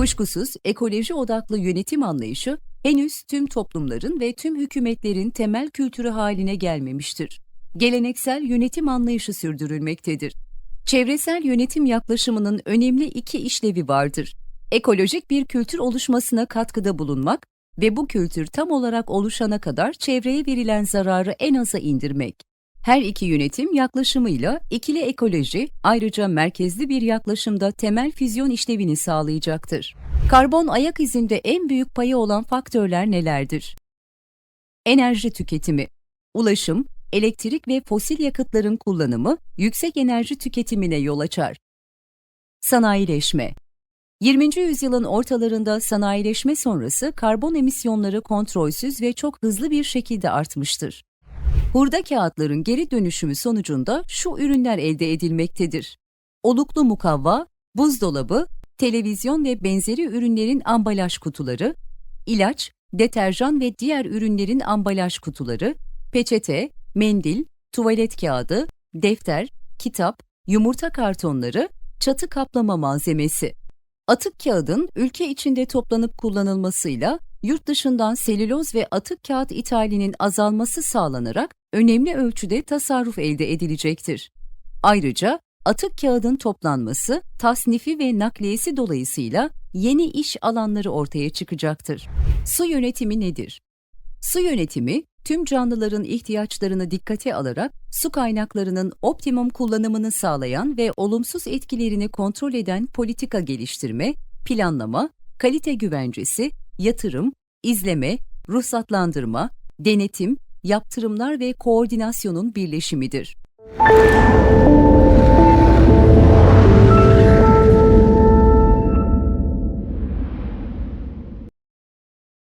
Kuşkusuz ekoloji odaklı yönetim anlayışı henüz tüm toplumların ve tüm hükümetlerin temel kültürü haline gelmemiştir. Geleneksel yönetim anlayışı sürdürülmektedir. Çevresel yönetim yaklaşımının önemli iki işlevi vardır. Ekolojik bir kültür oluşmasına katkıda bulunmak ve bu kültür tam olarak oluşana kadar çevreye verilen zararı en aza indirmek. Her iki yönetim yaklaşımıyla ikili ekoloji ayrıca merkezli bir yaklaşımda temel füzyon işlevini sağlayacaktır. Karbon ayak izinde en büyük payı olan faktörler nelerdir? Enerji tüketimi, ulaşım, elektrik ve fosil yakıtların kullanımı yüksek enerji tüketimine yol açar. Sanayileşme 20. yüzyılın ortalarında sanayileşme sonrası karbon emisyonları kontrolsüz ve çok hızlı bir şekilde artmıştır. Hurda kağıtların geri dönüşümü sonucunda şu ürünler elde edilmektedir. Oluklu mukavva, buzdolabı, televizyon ve benzeri ürünlerin ambalaj kutuları, ilaç, deterjan ve diğer ürünlerin ambalaj kutuları, peçete, mendil, tuvalet kağıdı, defter, kitap, yumurta kartonları, çatı kaplama malzemesi. Atık kağıdın ülke içinde toplanıp kullanılmasıyla yurt dışından selüloz ve atık kağıt ithalinin azalması sağlanarak önemli ölçüde tasarruf elde edilecektir. Ayrıca atık kağıdın toplanması, tasnifi ve nakliyesi dolayısıyla yeni iş alanları ortaya çıkacaktır. Su yönetimi nedir? Su yönetimi, tüm canlıların ihtiyaçlarını dikkate alarak su kaynaklarının optimum kullanımını sağlayan ve olumsuz etkilerini kontrol eden politika geliştirme, planlama, kalite güvencesi, yatırım, izleme, ruhsatlandırma, denetim, yaptırımlar ve koordinasyonun birleşimidir.